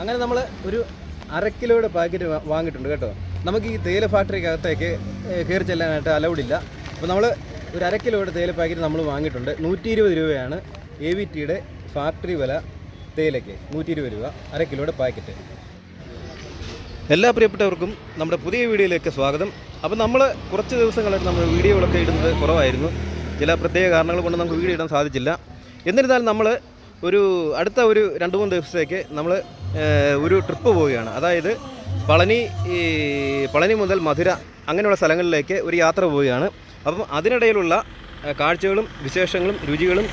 അങ്ങനെ നമ്മൾ ഒരു അര കിലോയുടെ പാക്കറ്റ് വാങ്ങിയിട്ടുണ്ട് കേട്ടോ. നമുക്ക് ഈ തേയില ഫാക്ടറിക്കകത്തേക്ക് കയറി ചെല്ലാനായിട്ട് അലൗഡ് ഇല്ല. അപ്പോൾ നമ്മൾ ഒരു അര കിലോയുടെ തേയില പാക്കറ്റ് നമ്മൾ വാങ്ങിയിട്ടുണ്ട്. നൂറ്റി ഇരുപത് രൂപയാണ് എ വി ടിയുടെ ഫാക്ടറി വില തേയിലയ്ക്ക്. നൂറ്റി ഇരുപത് രൂപ അര കിലോയുടെ പാക്കറ്റ് എല്ലാ പ്രിയപ്പെട്ടവർക്കും നമ്മുടെ പുതിയ വീഡിയോയിലേക്ക് സ്വാഗതം. അപ്പോൾ നമ്മൾ കുറച്ച് ദിവസങ്ങളായിട്ട് നമ്മൾ വീഡിയോകളൊക്കെ ഇടുന്നത് കുറവായിരുന്നു. ചില പ്രത്യേക കാരണങ്ങൾ കൊണ്ട് നമുക്ക് വീഡിയോ ഇടാൻ സാധിച്ചില്ല. എന്നിരുന്നാലും നമ്മൾ ഒരു അടുത്ത ഒരു രണ്ട് മൂന്ന് ദിവസത്തേക്ക് നമ്മൾ ഒരു ട്രിപ്പ് പോവുകയാണ്. അതായത് പളനി പളനി മുതൽ മധുര അങ്ങനെയുള്ള സ്ഥലങ്ങളിലേക്ക് ഒരു യാത്ര പോവുകയാണ്. അപ്പം അതിനിടയിലുള്ള കാഴ്ചകളും വിശേഷങ്ങളും രുചികളും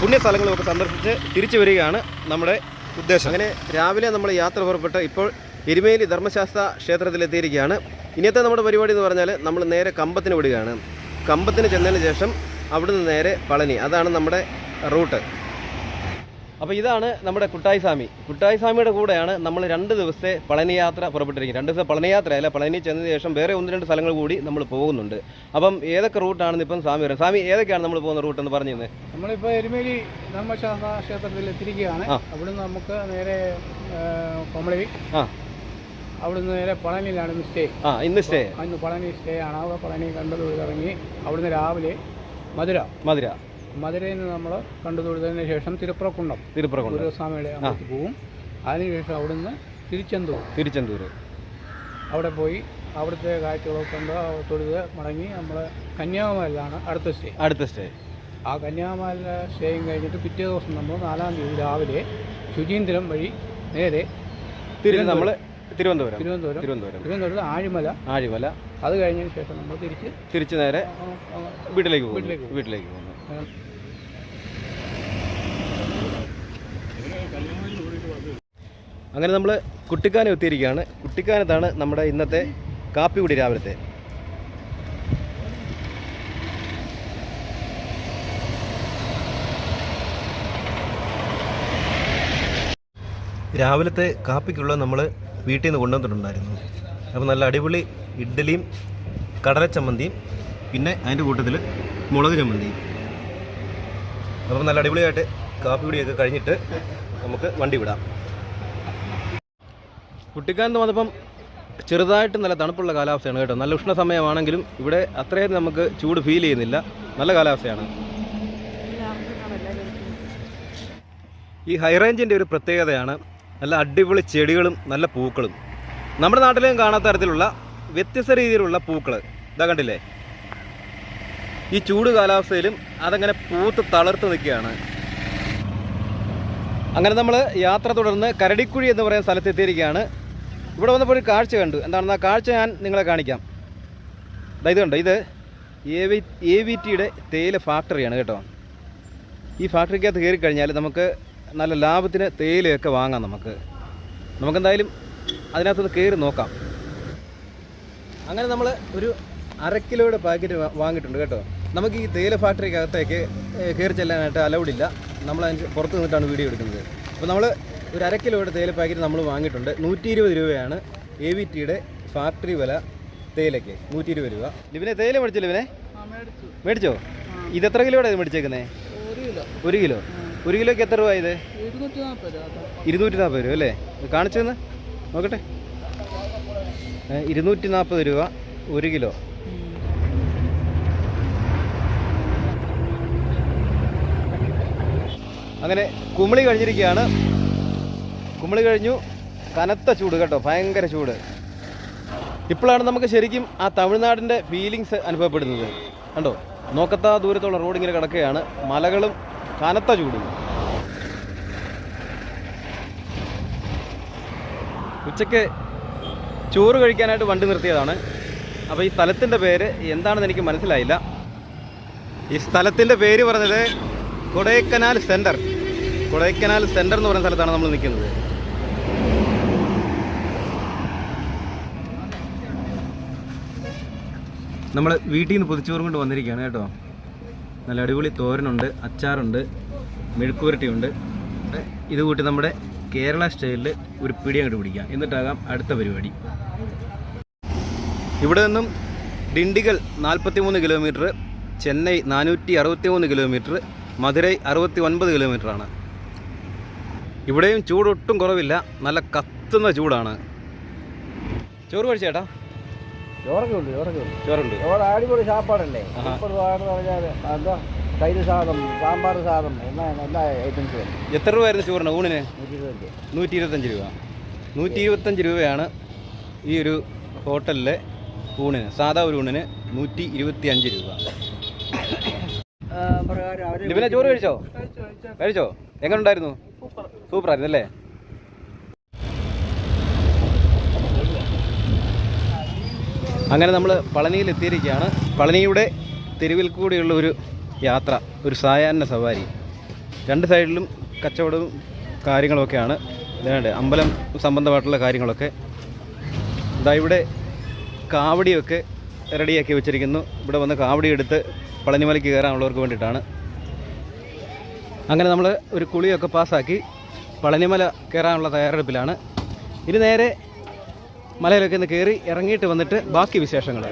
പുണ്യസ്ഥലങ്ങളും ഒക്കെ സന്ദർശിച്ച് തിരിച്ചു വരികയാണ് നമ്മുടെ ഉദ്ദേശം. അങ്ങനെ രാവിലെ നമ്മൾ യാത്ര പുറപ്പെട്ട് ഇപ്പോൾ എരുമേലി ധർമ്മശാസ്ത്ര ക്ഷേത്രത്തിലെത്തിയിരിക്കുകയാണ്. ഇന്നത്തെ നമ്മുടെ പരിപാടി എന്ന് പറഞ്ഞാൽ നമ്മൾ നേരെ കമ്പത്തിന് വിടുകയാണ്. കമ്പത്തിന് ചെന്നതിന് ശേഷം അവിടുന്ന് നേരെ പളനി. അതാണ് നമ്മുടെ റൂട്ട്. അപ്പോൾ ഇതാണ് നമ്മുടെ കുട്ടായി സ്വാമി കുട്ടായി സ്വാമിയുടെ കൂടെയാണ് നമ്മൾ രണ്ട് ദിവസത്തെ പളനിയാത്ര പുറപ്പെട്ടിരിക്കുന്നത്. രണ്ട് ദിവസത്തെ പളനിയാത്ര അല്ല പളനി ചെന്നതിന് ശേഷം വേറെ ഒന്ന് രണ്ട് സ്ഥലങ്ങൾ കൂടി നമ്മൾ പോകുന്നുണ്ട്. അപ്പം ഏതൊക്കെ റൂട്ടാണെന്ന് ഇപ്പം സ്വാമി പറയുന്നത്? സ്വാമി ഏതൊക്കെയാണ് നമ്മൾ പോകുന്ന റൂട്ട് എന്ന് പറഞ്ഞു തന്നെ നമ്മളിപ്പോൾ എരുമേലി ധർമ്മശാസ്ത്ര ക്ഷേത്രത്തിൽ എത്തിയിരിക്കുകയാണ്. അവിടുന്ന് നമുക്ക് നേരെ കൊമളി ആ. അവിടുന്ന് നേരെ പളനിയിലാണ് ഇന്ന് സ്റ്റേ ആ ഇന്ന് സ്റ്റേ ഇന്ന് പളനി സ്റ്റേ ആണ്. പളനി കണ്ടത് ഇറങ്ങി അവിടുന്ന് രാവിലെ മധുര. മധുര. മധുരയിൽ നിന്ന് നമ്മൾ കണ്ടു തൊഴുതതിന് ശേഷം തിരുപ്പുറക്കുണ്ടം തിരുപ്പുറക്കുണ്ടം ഗുരുസ്വാമിയുടെ അമ്പലത്തിൽ പോവും. അതിനുശേഷം അവിടുന്ന് തിരുച്ചെന്തൂർ. തിരുച്ചെന്തൂർ. അവിടെ പോയി അവിടുത്തെ കാഴ്ചകളൊക്കെ കണ്ട് തൊഴുത് മടങ്ങി നമ്മൾ കന്യാകുമാരിലാണ് അടുത്ത സ്റ്റേ. അടുത്ത സ്റ്റേ. ആ കന്യാകുമാരിയിലെ സ്റ്റേയും കഴിഞ്ഞിട്ട് പിറ്റേ ദിവസം നമ്മൾ നാലാം തീയതി രാവിലെ ശുചീന്ദ്രം വഴി നേരെ നമ്മൾ തിരുവനന്തപുരം. തിരുവനന്തപുരം. തിരുവനന്തപുരം. തിരുവനന്തപുരത്ത് ആഴിമല. ആഴിമല. അത് കഴിഞ്ഞതിന് ശേഷം നമ്മൾ തിരിച്ച് തിരിച്ച് നേരെ വീട്ടിലേക്ക് പോകും വീട്ടിലേക്ക് പോകും. അങ്ങനെ നമ്മൾ കുട്ടിക്കാനം എത്തിയിരിക്കുകയാണ്. കുട്ടിക്കാനത്താണ് നമ്മുടെ ഇന്നത്തെ കാപ്പി കുടി രാവിലത്തെ. രാവിലത്തെ കാപ്പിക്കുള്ള നമ്മൾ വീട്ടിൽ നിന്ന് കൊണ്ടുവന്നിട്ടുണ്ടായിരുന്നു. അപ്പോൾ നല്ല അടിപൊളി ഇഡ്ഡലിയും കടല ചമ്മന്തിയും പിന്നെ അതിന്റെ കൂട്ടത്തിൽ മുളക് ചമ്മന്തിയും. അപ്പം നല്ല അടിപൊളിയായിട്ട് കാപ്പി കുടിയൊക്കെ കഴിഞ്ഞിട്ട് നമുക്ക് വണ്ടി വിടാം. കുട്ടിക്കാനത്ത് വന്നപ്പം ചെറുതായിട്ട് നല്ല തണുപ്പുള്ള കാലാവസ്ഥയാണ് കേട്ടോ. നല്ല ഉഷ്ണ സമയമാണെങ്കിലും ഇവിടെ അത്രയും നമുക്ക് ചൂട് ഫീൽ ചെയ്യുന്നില്ല. നല്ല കാലാവസ്ഥയാണ്. ഈ ഹൈറേഞ്ചിന്റെ ഒരു പ്രത്യേകതയാണ് നല്ല അടിപൊളി ചെടികളും നല്ല പൂക്കളും. നമ്മുടെ നാട്ടിലും കാണാത്ത തരത്തിലുള്ള വ്യത്യസ്ത രീതിയിലുള്ള പൂക്കൾ ഇതാ കണ്ടില്ലേ? ഈ ചൂട് കാലാവസ്ഥയിലും അതങ്ങനെ പൂത്ത് തളർത്ത് നിൽക്കുകയാണ്. അങ്ങനെ നമ്മൾ യാത്ര തുടർന്ന് കരടിക്കുഴി എന്ന് പറയുന്ന സ്ഥലത്ത് എത്തിയിരിക്കുകയാണ്. ഇവിടെ വന്നപ്പോൾ ഒരു കാഴ്ച കണ്ടു. എന്താണെന്ന് ആ കാഴ്ച ഞാൻ നിങ്ങളെ കാണിക്കാം. ഇതാ കണ്ടോ ഇത് എ വി ടിയുടെ തേയില ഫാക്ടറിയാണ് കേട്ടോ. ഈ ഫാക്ടറിക്കകത്ത് കയറി കഴിഞ്ഞാൽ നമുക്ക് നല്ല ലാഭത്തിന് തേയിലയൊക്കെ വാങ്ങാം നമുക്ക്. നമുക്കെന്തായാലും അതിനകത്ത് കയറി നോക്കാം. അങ്ങനെ നമ്മൾ ഒരു അര കിലോയുടെ പാക്കറ്റ് വാങ്ങിയിട്ടുണ്ട് കേട്ടോ. നമുക്ക് ഈ തേയില ഫാക്ടറിക്കകത്തേക്ക് കയറി ചെല്ലാനായിട്ട് അലൗഡ് ഇല്ല നമ്മൾ അതിന് പുറത്ത് നിന്നിട്ടാണ് വീഡിയോ എടുക്കുന്നത്. അപ്പോൾ നമ്മൾ ഒരു അര കിലോയുടെ തേയില പാക്കറ്റ് നമ്മൾ വാങ്ങിയിട്ടുണ്ട്. നൂറ്റി ഇരുപത് രൂപയാണ് എ വി ടിയുടെ ഫാക്ടറി വില തേയിലയ്ക്ക്. നൂറ്റി ഇരുപത് രൂപ. ലിവിനെ തേയില മേടിച്ചോ ലിവിനെ? മേടിച്ചു. ഇത് എത്ര കിലോയുടെ മേടിച്ചേക്കുന്നേ? ഒരു കിലോ. ഒരു കിലോയ്ക്ക് എത്ര രൂപ ഇത്? ഇരുന്നൂറ്റി നാൽപ്പത് രൂപ അല്ലേ? കാണിച്ചു നോക്കട്ടെ. ഇരുന്നൂറ്റി നാൽപ്പത് രൂപ ഒരു കിലോ. അങ്ങനെ കുമിളി കഴിഞ്ഞിരിക്കുകയാണ്. കുമിളി കഴിഞ്ഞു. കനത്ത ചൂട് കേട്ടോ ഭയങ്കര ചൂട്. ഇപ്പോഴാണ് നമുക്ക് ശരിക്കും ആ തമിഴ്നാടിന്റെ ഫീലിങ്സ് അനുഭവപ്പെടുന്നത്. കണ്ടോ നോക്കത്താ ദൂരത്തുള്ള റോഡ് ഇങ്ങനെ കിടക്കുകയാണ്. മലകളും കനത്ത ചൂടും. ഉച്ചയ്ക്ക് ചോറ് കഴിക്കാനായിട്ട് വണ്ടി നിർത്തിയതാണ്. അപ്പോൾ ഈ സ്ഥലത്തിന്റെ പേര് എന്താണെന്ന് എനിക്ക് മനസ്സിലായില്ല. ഈ സ്ഥലത്തിന്റെ പേര് പറഞ്ഞത് കൊടൈക്കനാൽ സെന്റർ കൊടൈക്കനാൽ സെന്റർ എന്ന് പറയുന്ന സ്ഥലത്താണ് നമ്മൾ നിൽക്കുന്നത്. നമ്മൾ വീട്ടിൽ നിന്ന് പൊതിച്ചോറും കൊണ്ട് വന്നിരിക്കുകയാണ് കേട്ടോ. നല്ല അടിപൊളി തോരനുണ്ട് അച്ചാറുണ്ട് മെഴുക്കുവരട്ടിയുണ്ട് ഇത് കൂട്ടി നമ്മുടെ കേരള സ്റ്റൈലിൽ ഒരു പിടി അങ്ങോട്ട് പിടിക്കാം. എന്നിട്ടാകാം അടുത്ത പരിപാടി. ഇവിടെ നിന്നും ഡിണ്ടിഗൽ നാൽപ്പത്തി മൂന്ന് കിലോമീറ്റർ ചെന്നൈ നാനൂറ്റി അറുപത്തി മൂന്ന് കിലോമീറ്റർ മധുരൈ അറുപത്തി ഒൻപത് കിലോമീറ്ററാണ്. ഇവിടെയും ചൂടൊട്ടും കുറവില്ല. നല്ല കത്തുന്ന ചൂടാണ്. ചോറ് കഴിച്ചേട്ടാ? ചോറൊക്കെ ഉണ്ട് ചോറൊക്കെ ഉണ്ട് ചോറുണ്ട്. ചോറ് അടിപൊളി സാപ്പാടല്ലേ? ആഹാ. സൂപ്പർ സാധനം പറഞ്ഞാൽ എന്താ? തൈര് സാധം സാമ്പാർ സാധം എല്ലാ എല്ലാ ഐറ്റംസും എത്ര രൂപയായിരുന്നു ചോറിന് ഊണിന്? നൂറ്റി ഇരുപത്തഞ്ച് രൂപ. നൂറ്റി ഇരുപത്തഞ്ച് രൂപയാണ് ഈ ഒരു ഹോട്ടലിലെ ഊണിന് സാധാ ഒരു ഊണിന് നൂറ്റി ഇരുപത്തി അഞ്ച് രൂപ. ലിബിനെ ചോറ് കഴിച്ചോ? കഴിച്ചോ എങ്ങനെ ഉണ്ടായിരുന്നു സൂപ്പർ. ആയിരുന്നു അല്ലേ അങ്ങനെ നമ്മൾ പളനിയിൽ എത്തിയിരിക്കുകയാണ്. പളനിയുടെ തെരുവിൽ കൂടിയുള്ള ഒരു യാത്ര ഒരു സായാഹ്ന സവാരി. രണ്ട് സൈഡിലും കച്ചവടവും കാര്യങ്ങളൊക്കെയാണ്. ഇതിനായിട്ട് അമ്പലം സംബന്ധമായിട്ടുള്ള കാര്യങ്ങളൊക്കെ. ഇതാ ഇവിടെ കാവടിയൊക്കെ റെഡിയാക്കി വെച്ചിരിക്കുന്നു. ഇവിടെ വന്ന് കാവടി എടുത്ത് പളനിമലയ്ക്ക് കയറാനുള്ളവർക്ക് വേണ്ടിയിട്ടാണ്. അങ്ങനെ നമ്മൾ ഒരു കുളിയൊക്കെ പാസ്സാക്കി പളനിമല കയറാനുള്ള തയ്യാറെടുപ്പിലാണ്. ഇനി നേരെ മലയിലൊക്കെ ഒന്ന് കയറി ഇറങ്ങിയിട്ട് വന്നിട്ട് ബാക്കി വിശേഷങ്ങൾ